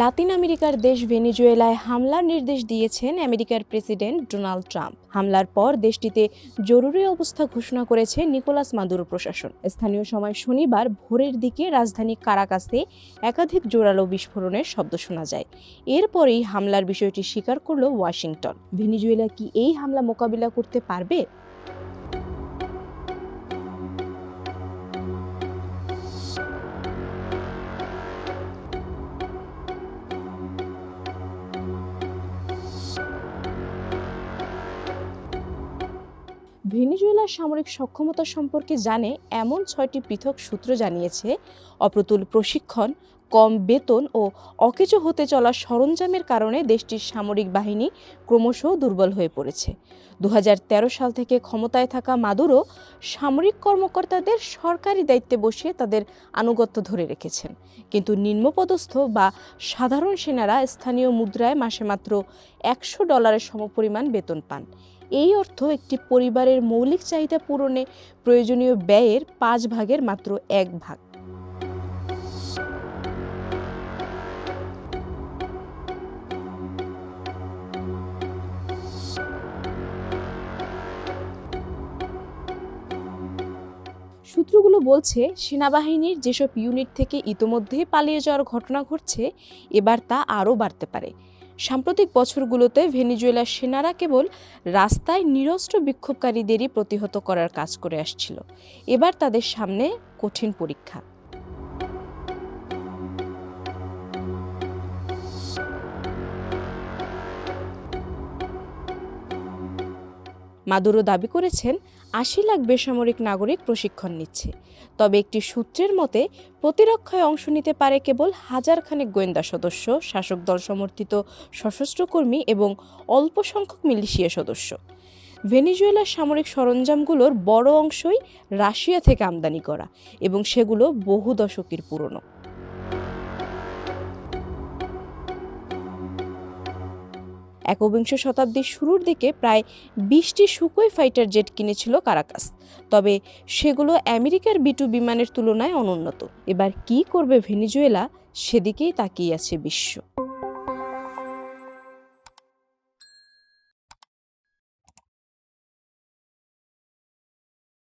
লাতিন আমেরিকার দেশ ভেনিজুয়েলায় হামলার নির্দেশ দিয়েছেন আমেরিকার প্রেসিডেন্ট ডোনাল্ড ট্রাম্প। হামলার পর দেশটিতে জরুরি অবস্থা ঘোষণা করেছে নিকোলাস মাদুরো প্রশাসন। স্থানীয় সময় শনিবার ভোরের দিকে রাজধানী কারাকাসে একাধিক জোরালো বিস্ফোরণের শব্দ শোনা যায়। এরপরেই হামলার বিষয়টি স্বীকার করল ওয়াশিংটন। ভেনিজুয়েলা কি এই হামলা মোকাবিলা করতে পারবে? ভেনিজুয়েলার সামরিক সক্ষমতা সম্পর্কে জানে এমন ছয়টি পৃথক সূত্র জানিয়েছে অপ্রতুল প্রশিক্ষণ কম বেতন ও অকেজো হতে চলা সরঞ্জামের কারণে দেশটির সামরিক বাহিনী ক্রমশ দুর্বল হয়ে পড়েছে। দু হাজার তেরো সাল থেকে ক্ষমতায় থাকা মাদুরো সামরিক কর্মকর্তাদের সরকারি দায়িত্বে বসিয়ে তাদের আনুগত্য ধরে রেখেছেন। কিন্তু নিম্নপদস্থ বা সাধারণ সেনারা স্থানীয় মুদ্রায় মাসে মাত্র একশো ডলারের সমপরিমাণ বেতন পান। এই অর্থ একটি পরিবারের মৌলিক চাহিদা পূরণে প্রয়োজনীয় ব্যয়ের পাঁচ ভাগের মাত্র এক ভাগ। সূত্রগুলো বলছে, সেনাবাহিনীর যেসব ইউনিট থেকে ইতোমধ্যে পালিয়ে যাওয়ার ঘটনা ঘটছে, এবার তা আরও বাড়তে পারে। সাম্প্রতিক বছরগুলোতে ভেনিজুয়েলার সেনারা কেবল রাস্তায় নিরস্ত্র বিক্ষোভকারীদেরই প্রতিহত করার কাজ করে আসছিল। এবার তাদের সামনে কঠিন পরীক্ষা। মাদুরো দাবি করেছেন, আশি লাখ বেসামরিক নাগরিক প্রশিক্ষণ নিচ্ছে। তবে একটি সূত্রের মতে, প্রতিরক্ষায় অংশ নিতে পারে কেবল হাজার খানেক গোয়েন্দা সদস্য, শাসক দল সমর্থিত সশস্ত্র কর্মী এবং অল্প সংখ্যক মিলিশিয়া সদস্য। ভেনিজুয়েলার সামরিক সরঞ্জামগুলোর বড় অংশই রাশিয়া থেকে আমদানি করা এবং সেগুলো বহু দশকের পুরনো। একবিংশ শতাব্দীর শুরুর দিকে প্রায় বিশটি সুকোই ফাইটার জেট কিনেছিল কারাকাস। তবে সেগুলো আমেরিকার বিটু বিমানের তুলনায় অনুন্নত। এবার কি করবে ভেনিজুয়েলা সেদিকেই তাকিয়ে আছে বিশ্ব।